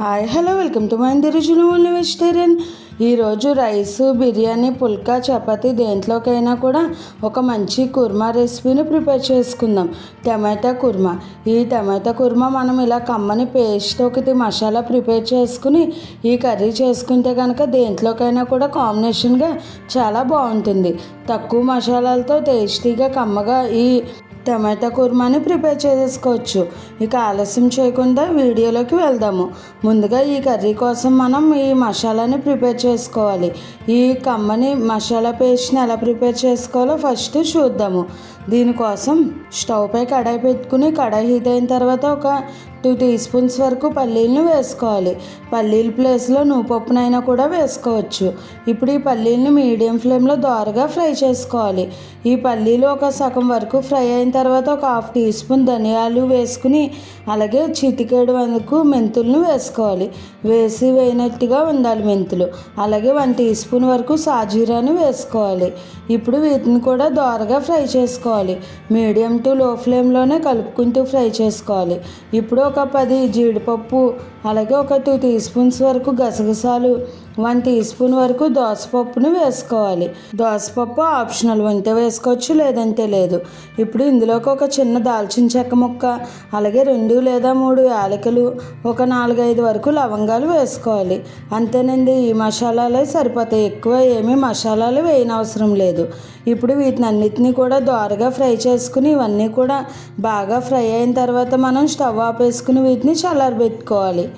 Hi hello welcome to my Ruchulu only vegetarian ఈరోజు rice biryani పుల్కా చపాతి దేంట్లోకైనా కూడా ఒక మంచి కుర్మా రెసిపీని ప్రిపేర్ చేసుకుందాం. టమాటా కుర్మా. ఈ టమాటా కుర్మా మనం ఇలా కమ్మని పేస్ట్ ఒకటి మసాలా ప్రిపేర్ చేసుకుని ఈ కర్రీ చేసుకుంటే కనుక దేంట్లోకైనా కూడా కాంబినేషన్గా చాలా బాగుంటుంది. తక్కువ మసాలాలతో టేస్టీగా కమ్మగా ఈ టమాటా కుర్మాని ప్రిపేర్ చేసుకోవచ్చు. ఇక ఆలస్యం చేయకుండా వీడియోలోకి వెళ్దాము. ముందుగా ఈ కర్రీ కోసం మనం ఈ మసాలాని ప్రిపేర్ చేసుకోవాలి. ఈ కమ్మని మసాలా పేస్ట్ని ఎలా ప్రిపేర్ చేసుకోవాలో ఫస్ట్ చూద్దాము. దీనికోసం స్టవ్ పై కడాయి పెట్టుకుని కడాయి హీట్ అయిన తర్వాత ఒక టూ టీ స్పూన్స్ వరకు పల్లీలను వేసుకోవాలి. పల్లీల ప్లేస్లో నువ్వుపప్పునైనా కూడా వేసుకోవచ్చు. ఇప్పుడు ఈ పల్లీలను మీడియం ఫ్లేమ్లో దోరగా ఫ్రై చేసుకోవాలి. ఈ పల్లీలు ఒక సగం వరకు ఫ్రై అయిన తర్వాత ఒక హాఫ్ టీ స్పూన్ ధనియాలు వేసుకుని అలాగే చిటికేడు వరకు మెంతులను వేసుకోవాలి. వేసి వేయనట్టుగా ఉండాలి మెంతులు. అలాగే వన్ టీ స్పూన్ వరకు సాజీరాను వేసుకోవాలి. ఇప్పుడు వీటిని కూడా దోరగా ఫ్రై చేసుకోవాలి. మీడియం టు లో ఫ్లేమ్లోనే కలుపుకుంటూ ఫ్రై చేసుకోవాలి. ఇప్పుడు ఒక పది జీడిపప్పు అలాగే ఒక టూ టీ స్పూన్స్ వరకు గసగసాలు వన్ టీ స్పూన్ వరకు దోసపప్పును వేసుకోవాలి. దోసపప్పు ఆప్షనల్ ఉంటే వేసుకోవచ్చు లేదంటే లేదు. ఇప్పుడు ఇందులోకి ఒక చిన్న దాల్చిన చెక్క ముక్క అలాగే రెండు లేదా మూడు యాలకులు ఒక నాలుగైదు వరకు లవంగాలు వేసుకోవాలి. అంతేనండి ఈ మసాలాలే సరిపోతాయి. ఎక్కువ ఏమీ మసాలాలు వేయనవసరం లేదు. ఇప్పుడు వీటిని అన్నిటినీ కూడా దోరగా ఫ్రై చేసుకుని ఇవన్నీ కూడా బాగా ఫ్రై అయిన తర్వాత మనం స్టవ్ ఆపేసుకుని వీటిని చల్లారబెట్టుకోవాలి.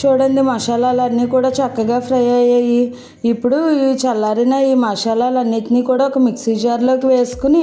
చూడండి మసాలాలన్నీ కూడా చక్కగా ఫ్రై అయ్యాయి. ఇప్పుడు ఈ చల్లారిన ఈ మసాలాలన్నిటినీ కూడా ఒక మిక్సీ జార్లోకి వేసుకుని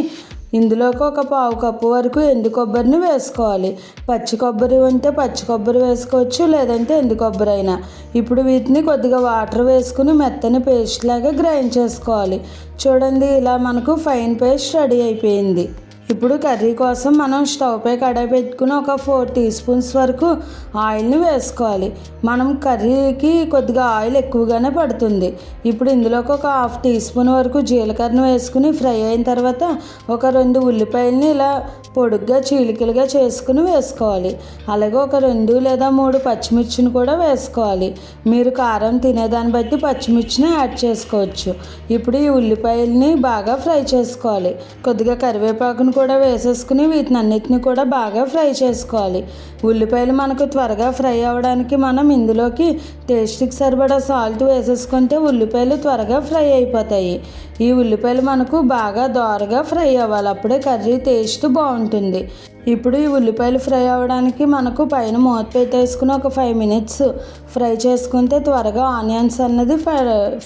ఇందులోకి ఒక పావు కప్పు వరకు ఎండు కొబ్బరిని వేసుకోవాలి. పచ్చి కొబ్బరి ఉంటే పచ్చి కొబ్బరి వేసుకోవచ్చు లేదంటే ఎండు కొబ్బరి అయినా ఇప్పుడు వీటిని కొద్దిగా వాటర్ వేసుకుని మెత్తని పేస్ట్ లాగా గ్రైండ్ చేసుకోవాలి. చూడండి ఇలా మనకు ఫైన్ పేస్ట్ రెడీ అయిపోయింది. ఇప్పుడు కర్రీ కోసం మనం స్టవ్పై కడాయి పెట్టుకుని ఒక ఫోర్ టీ స్పూన్స్ వరకు ఆయిల్ని వేసుకోవాలి. మనం కర్రీకి కొద్దిగా ఆయిల్ ఎక్కువగానే పడుతుంది. ఇప్పుడు ఇందులోకి ఒక హాఫ్ టీ స్పూన్ వరకు జీలకర్రను వేసుకుని ఫ్రై అయిన తర్వాత ఒక రెండు ఉల్లిపాయలని ఇలా పొడుగ్గా చీలికలుగా చేసుకుని వేసుకోవాలి. అలాగే ఒక రెండు లేదా మూడు పచ్చిమిర్చిని కూడా వేసుకోవాలి. మీరు కారం తినేదాన్ని బట్టి పచ్చిమిర్చిని యాడ్ చేసుకోవచ్చు. ఇప్పుడు ఈ ఉల్లిపాయల్ని బాగా ఫ్రై చేసుకోవాలి. కొద్దిగా కరివేపాకును కూడా వేసేసుకుని వీటిని అన్నిటిని కూడా బాగా ఫ్రై చేసుకోవాలి. ఉల్లిపాయలు మనకు త్వరగా ఫ్రై అవ్వడానికి మనం ఇందులోకి టేస్ట్కి సరిపడా సాల్ట్ వేసేసుకుంటే ఉల్లిపాయలు త్వరగా ఫ్రై అయిపోతాయి. ఈ ఉల్లిపాయలు మనకు బాగా దోరగా ఫ్రై అవ్వాలి. అప్పుడే కర్రీ టేస్ట్ బాగుంటుంది. ఇప్పుడు ఈ ఉల్లిపాయలు ఫ్రై అవ్వడానికి మనకు పైన మూత పెట్టేసుకుని ఒక ఫైవ్ మినిట్స్ ఫ్రై చేసుకుంటే త్వరగా ఆనియన్స్ అన్నది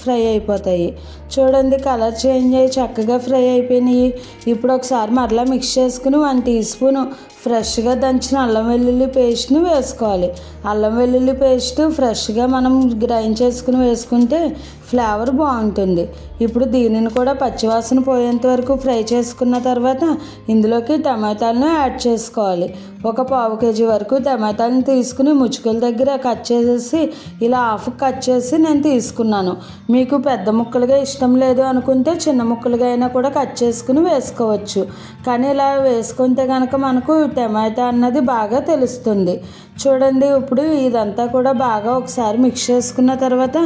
ఫ్రై అయిపోతాయి. చూడండి కలర్ చేంజ్ అయ్యి చక్కగా ఫ్రై అయిపోయినాయి. ఇప్పుడు ఒకసారి మరలా మిక్స్ చేసుకుని వన్ టీ స్పూన్ ఫ్రెష్గా దంచిన అల్లం వెల్లుల్లి పేస్ట్ని వేసుకోవాలి. అల్లం వెల్లుల్లి పేస్ట్ ఫ్రెష్గా మనం గ్రైండ్ చేసుకుని వేసుకుంటే ఫ్లేవర్ బాగుంటుంది. ఇప్పుడు దీనిని కూడా పచ్చివాసన పోయేంత వరకు ఫ్రై చేసుకున్న తర్వాత ఇందులోకి టమాటాలను యాడ్ చేసుకోవాలి. ఒక పావు కేజీ వరకు టమాటాలను తీసుకుని ముచ్చుకల దగ్గర కట్ చేసేసి ఇలా హాఫ్ కట్ చేసి నేను తీసుకున్నాను. మీకు పెద్ద ముక్కలుగా ఇష్టం లేదు అనుకుంటే చిన్న ముక్కలుగా అయినా కూడా కట్ చేసుకుని వేసుకోవచ్చు. కానీ ఇలా వేసుకుంటే కనుక మనకు టమాటా అన్నది బాగా తెలుస్తుంది. చూడండి ఇప్పుడు ఇదంతా కూడా బాగా ఒకసారి మిక్స్ చేసుకున్న తర్వాత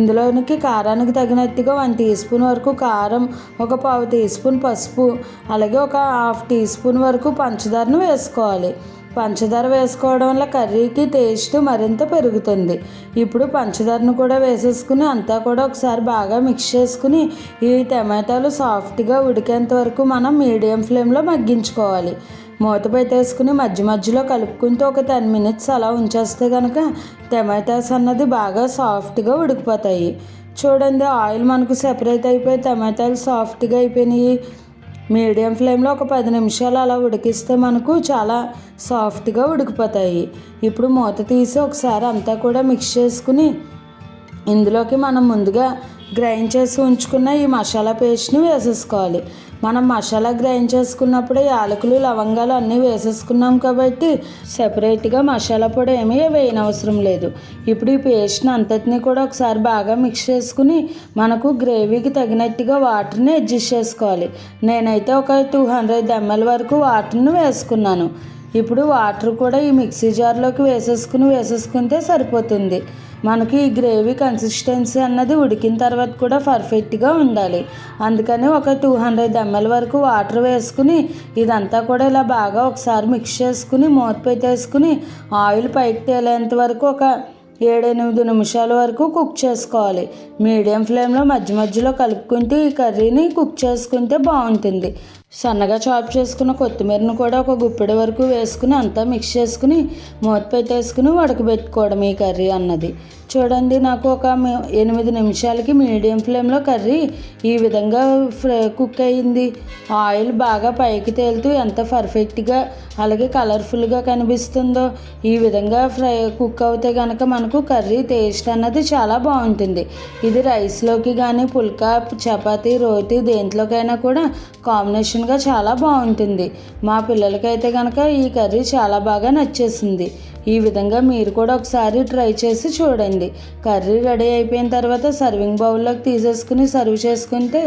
ఇందులోనికి కారానికి తగినట్టుగా వన్ టీ స్పూన్ వరకు కారం ఒక పావు టీ స్పూన్ పసుపు అలాగే ఒక హాఫ్ టీ స్పూన్ వరకు పంచదారను వేసుకోవాలి. పంచదార వేసుకోవడం వల్ల కర్రీకి టేస్ట్ మరింత పెరుగుతుంది. ఇప్పుడు పంచదారను కూడా వేసేసుకుని అంతా కూడా ఒకసారి బాగా మిక్స్ చేసుకుని ఈ టమాటాలు సాఫ్ట్గా ఉడికేంత వరకు మనం మీడియం ఫ్లేమ్లో మగ్గించుకోవాలి. మూత పెట్టేసుకుని మధ్య మధ్యలో కలుపుకుంటూ ఒక టెన్ మినిట్స్ అలా ఉంచేస్తే కనుక టమాటాస్ అన్నది బాగా సాఫ్ట్గా ఉడికిపోతాయి. చూడండి ఆయిల్ మనకు సెపరేట్ అయిపోయి టమాటాలు సాఫ్ట్గా అయిపోయినాయి. మీడియం ఫ్లేమ్లో ఒక పది నిమిషాలు అలా ఉడికిస్తే మనకు చాలా సాఫ్ట్గా ఉడికిపోతాయి. ఇప్పుడు మూత తీసి ఒకసారి అంతా కూడా మిక్స్ చేసుకుని ఇందులోకి మనం ముందుగా గ్రైండ్ చేసి ఉంచుకున్న ఈ మసాలా పేస్ట్ని వేసేసుకోవాలి. మనం మసాలా గ్రైండ్ చేసుకున్నప్పుడే యాలకులు లవంగాలు అన్నీ వేసేసుకున్నాం కాబట్టి సెపరేట్గా మసాలా పొడి ఏమీ వేయనవసరం లేదు. ఇప్పుడు ఈ పేస్ట్ని అంతటినీ కూడా ఒకసారి బాగా మిక్స్ చేసుకుని మనకు గ్రేవీకి తగినట్టుగా వాటర్ని అడ్జస్ట్ చేసుకోవాలి. నేనైతే ఒక టూ హండ్రెడ్ ఎంఎల్ వరకు వాటర్ని వేసుకున్నాను. ఇప్పుడు వాటర్ కూడా ఈ మిక్సీ జార్లోకి వేసేసుకుని వేసేసుకుంటే సరిపోతుంది. మనకి ఈ గ్రేవీ కన్సిస్టెన్సీ అన్నది ఉడికిన తర్వాత కూడా పర్ఫెక్ట్గా ఉండాలి. అందుకని ఒక టూ హండ్రెడ్ ఎంఎల్ వరకు వాటర్ వేసుకుని ఇదంతా కూడా ఇలా బాగా ఒకసారి మిక్స్ చేసుకుని మూత పెట్టేసుకుని ఆయిల్ పైకి తేలేంత వరకు ఒక ఏడెనిమిది నిమిషాల వరకు కుక్ చేసుకోవాలి. మీడియం ఫ్లేమ్లో మధ్య మధ్యలో కలుపుకుంటూ ఈ కర్రీని కుక్ చేసుకుంటే బాగుంటుంది. సన్నగా చాప్ చేసుకున్న కొత్తిమీరను కూడా ఒక గుప్పెడు వరకు వేసుకుని అంతా మిక్స్ చేసుకుని మూత పెట్టేసుకుని ఉడకబెట్టుకోవడం ఈ కర్రీ అన్నది. చూడండి నాకు ఒక మి- ఎనిమిది నిమిషాలకి మీడియం ఫ్లేమ్లో కర్రీ ఈ విధంగా ఫ్రై కుక్ అయ్యింది. ఆయిల్ బాగా పైకి తేలుతూ ఎంత పర్ఫెక్ట్గా అలాగే కలర్ఫుల్గా కనిపిస్తుందో ఈ విధంగా ఫ్రై కుక్ అవుతే కనుక మనకు కర్రీ టేస్ట్ అన్నది చాలా బాగుంటుంది. ఇది రైస్లోకి కానీ పుల్కా చపాతీ రోటీ దేంట్లోకైనా కూడా కాంబినేషన్ కాంబినేషన్గా చాలా బాగుంటుంది. మా పిల్లలకైతే కనుక ఈ కర్రీ చాలా బాగా నచ్చేసింది. ఈ విధంగా మీరు కూడా ఒకసారి ట్రై చేసి చూడండి. కర్రీ రెడీ అయిపోయిన తర్వాత సర్వింగ్ బౌల్లోకి తీసేసుకుని సర్వ్ చేసుకుంటే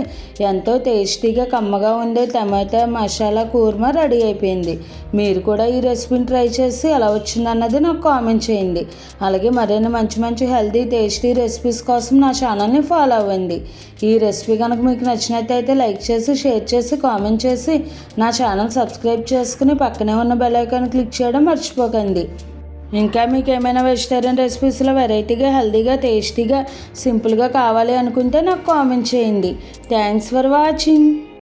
ఎంతో టేస్టీగా కమ్మగా ఉండే టమాటా మసాలా కూర్మా రెడీ అయిపోయింది. మీరు కూడా ఈ రెసిపీని ట్రై చేసి ఎలా వచ్చిందన్నది నాకు కామెంట్ చేయండి. అలాగే మరిన్ని మంచి మంచి హెల్తీ టేస్టీ రెసిపీస్ కోసం నా ఛానల్ని ఫాలో అవ్వండి. ఈ రెసిపీ కనుక మీకు నచ్చినట్టయితే లైక్ చేసి షేర్ చేసి కామెంట్ చేసి నా ఛానల్ సబ్స్క్రైబ్ చేసుకుని పక్కనే ఉన్న బెల్ ఐకాన్ క్లిక్ చేయడం మర్చిపోకండి. ఇంకా మీకు ఏమైనా వెజిటేరియన్ రెసిపీస్లో వెరైటీగా హెల్తీగా టేస్టీగా సింపుల్గా కావాలి అనుకుంటే నాకు కామెంట్ చేయండి. Thanks for watching